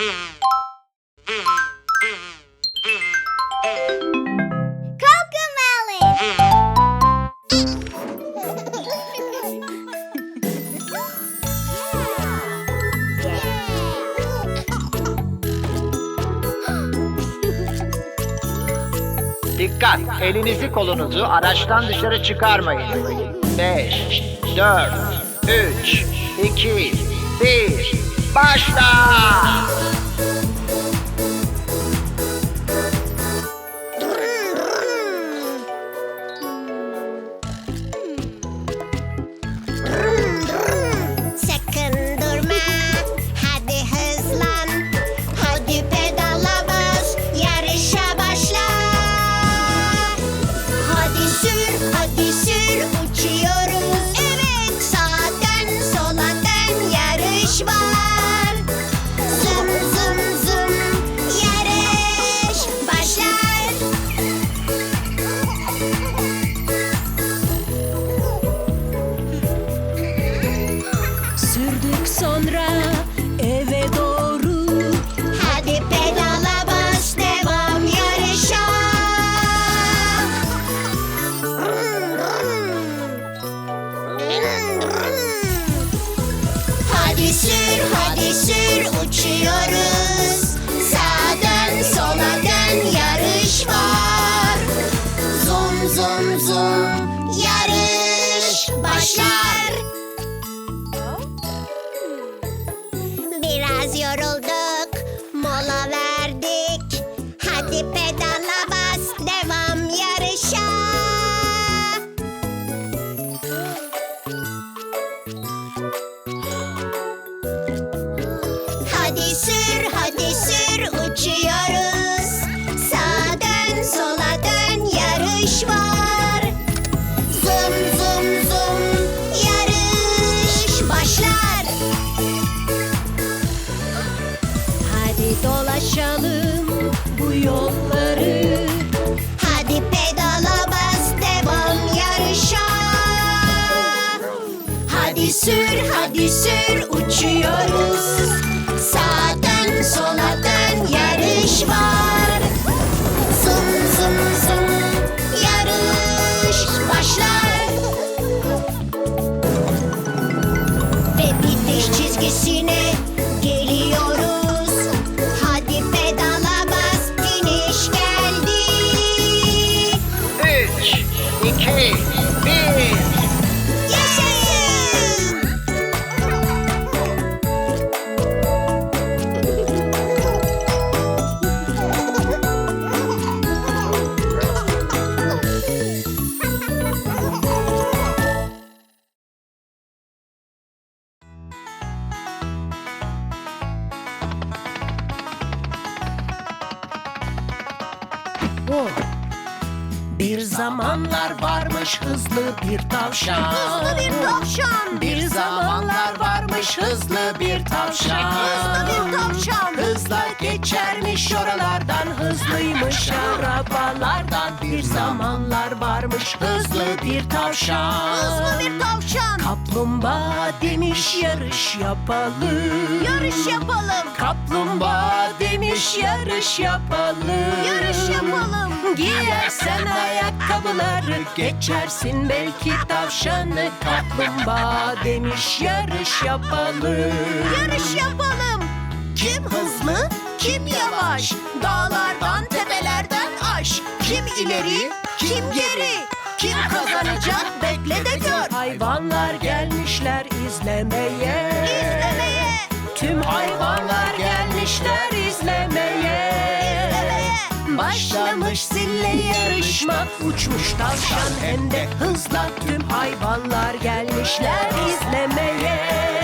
Dikkat! Elinizi kolunuzu araçtan dışarı çıkarmayın. 5, 4, 3, 2, 1, Basta! Uçuyoruz. Dolaşalım bu yolları Hadi pedala bas devam yarışa. Hadi sür hadi sür uçuyoruz. Sağa dön sola dön yarış var. Zum zum zum yarış başlar. Ve bitiş çizgisine zamanlar varmış hızlı bir tavşan Hızlı bir tavşan. Bir zamanlar varmış hızlı bir tavşan Hızlı bir tavşan. Hızla geçermiş oralardan Hızlıymış arabalardan Bir zamanlar varmış hızlı bir tavşan Hızlı bir tavşan. Kaplumbağa demiş yarış yapalım Yarış yapalım. Kaplumbağa demiş yarış yapalım Yarış yapalım. Giyersen ayakkabıları geçersin belki tavşanı Kaplumbağa demiş yarış yapalım Yarış yapalım. Kim hızlı kim yavaş Dağlardan Kim ileri kim geri? Kim kazanacak? Bekle de gör Hayvanlar gelmişler izlemeye. İzlemeye. Tüm hayvanlar gelmişler izlemeye. Başlamış zille yarışma. Uçmuş tavşan hem de hızla. Tüm hayvanlar gelmişler izlemeye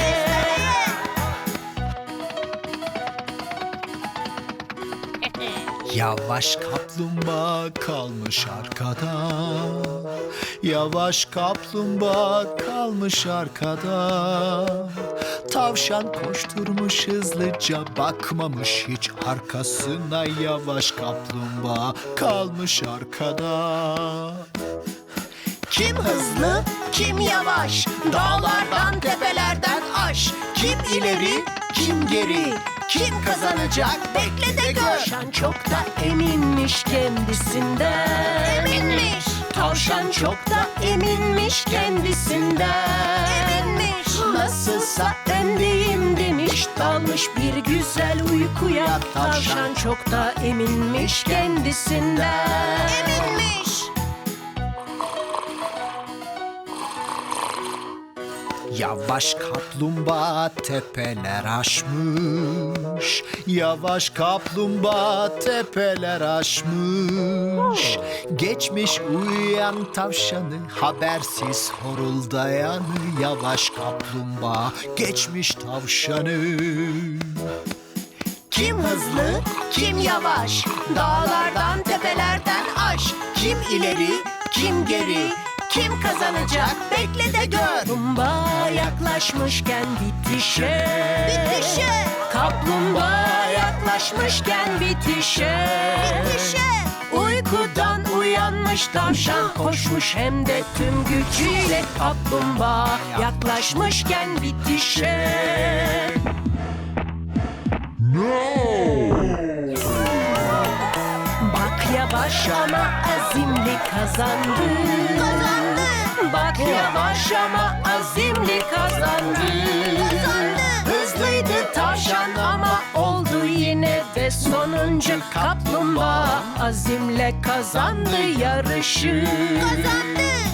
Yavaş kaplumbağa kalmış arkada. Yavaş kaplumbağa kalmış arkada. Tavşan koşturmuş hızlıca bakmamış hiç arkasına. Yavaş kaplumbağa kalmış arkada. Kim hızlı kim yavaş? Dağlardan tepelerden aş. Kim ileri kim geri Kim kazanacak? Bekle de gör. Tavşan çok da eminmiş kendisinden. Eminmiş. Tavşan çok da eminmiş kendisinden. Eminmiş. Nasılsa öndeyim demiş. Dalmış bir güzel uykuya. Tavşan çok da eminmiş kendisinden. Eminmiş. Yavaş kaplumbağa tepeler aşmış. Yavaş kaplumbağa tepeler aşmış. Geçmiş uyuyan tavşanı habersiz horuldayanı Yavaş kaplumbağa geçmiş tavşanı. Kim hızlı, kim yavaş? Dağlardan, tepelerden aş. Kim ileri, kim geri Kim kazanacak bekle de gör Kaplumbağa yaklaşmışken bitişe Bitişe. Kaplumbağa yaklaşmışken bitişe Bitişe. Uykudan uyanmış tavşan koşmuş hem de tüm gücüyle kaplumbağa yaklaşmışken bitişe. Bak yavaş ama azimli kazandı. Kazandı. Bak yavaş ama azimli kazandı. Kazandı. Hızlıydı tavşan ama oldu yine de sonuncu kaplumbağa azimle kazandı yarışı. Kazandı.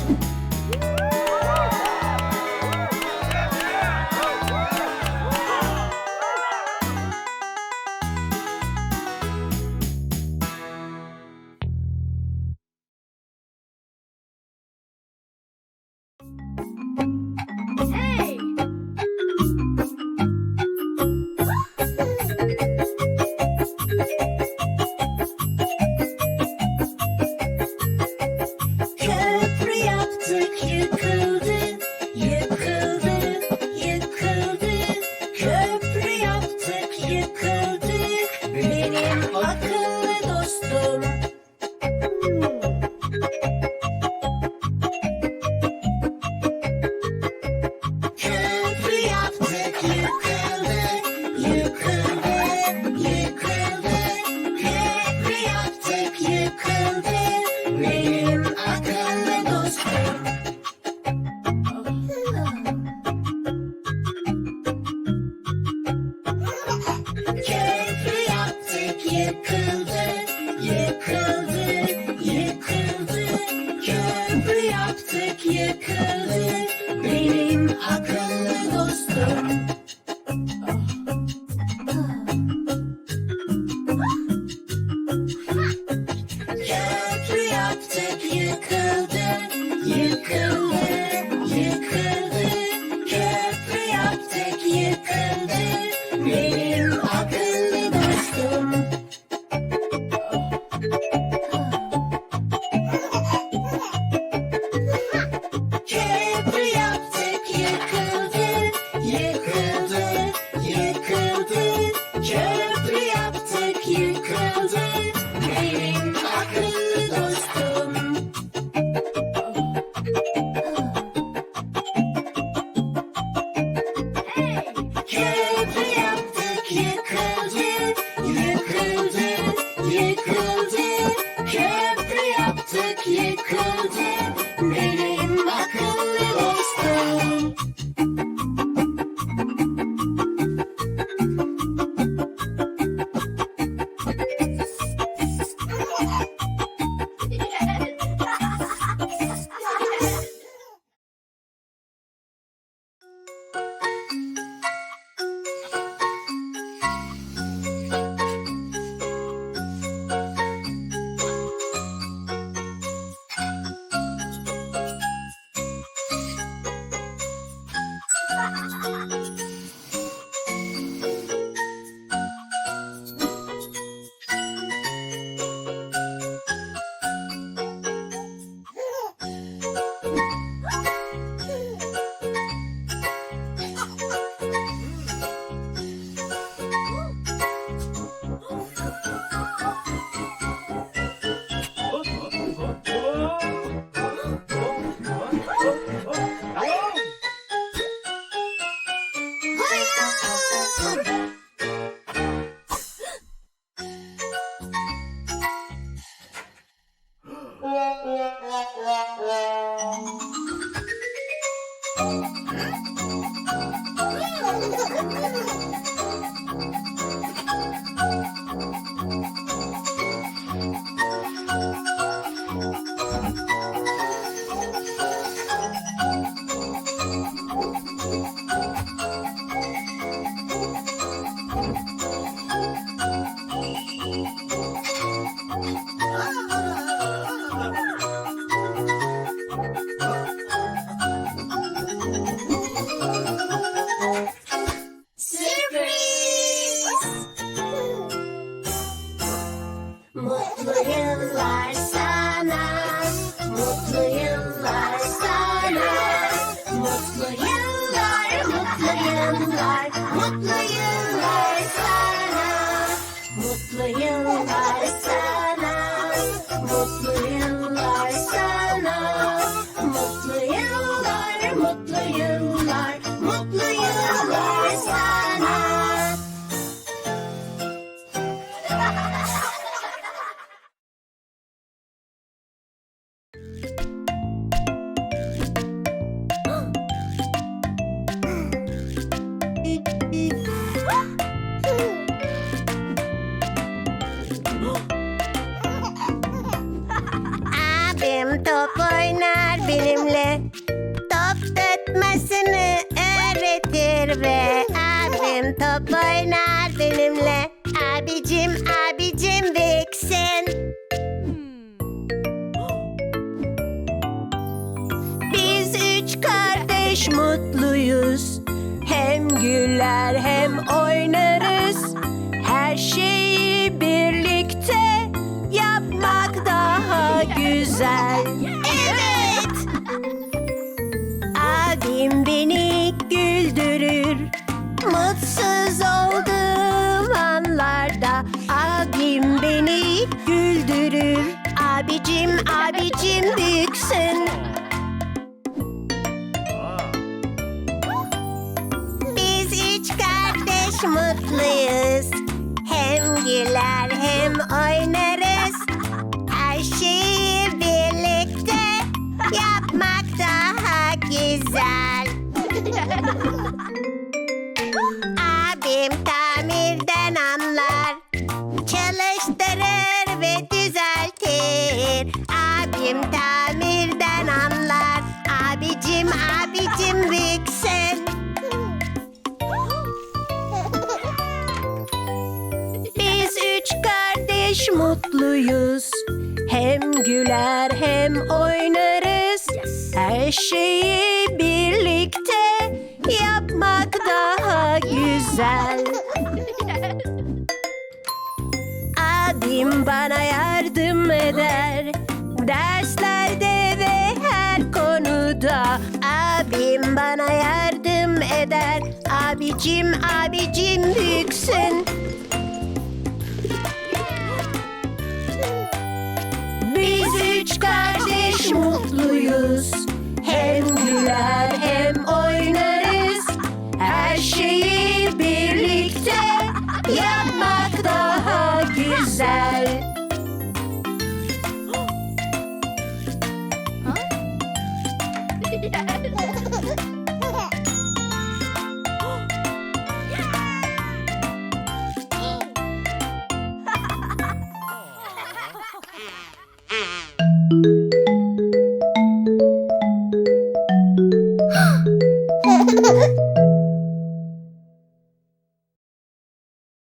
You. Mutlu yıllar, mutlu yıllar sana. Abim top oynar benimle. Mutluyuz. Hem güler hem oynarız. Her şeyi birlikte yapmak daha güzel. Abim tamirden kardeş mutluyuz. Hem güler hem oynarız. Her şeyi birlikte yapmak daha güzel. Abim bana yardım eder. Derslerde ve her konuda. Abim bana yardım eder. Abicim abicim büyüksün. kardeş mutluyuz. Hem güler hem oynarız. Her şeyi birlikte yapmak daha güzel. Yeah.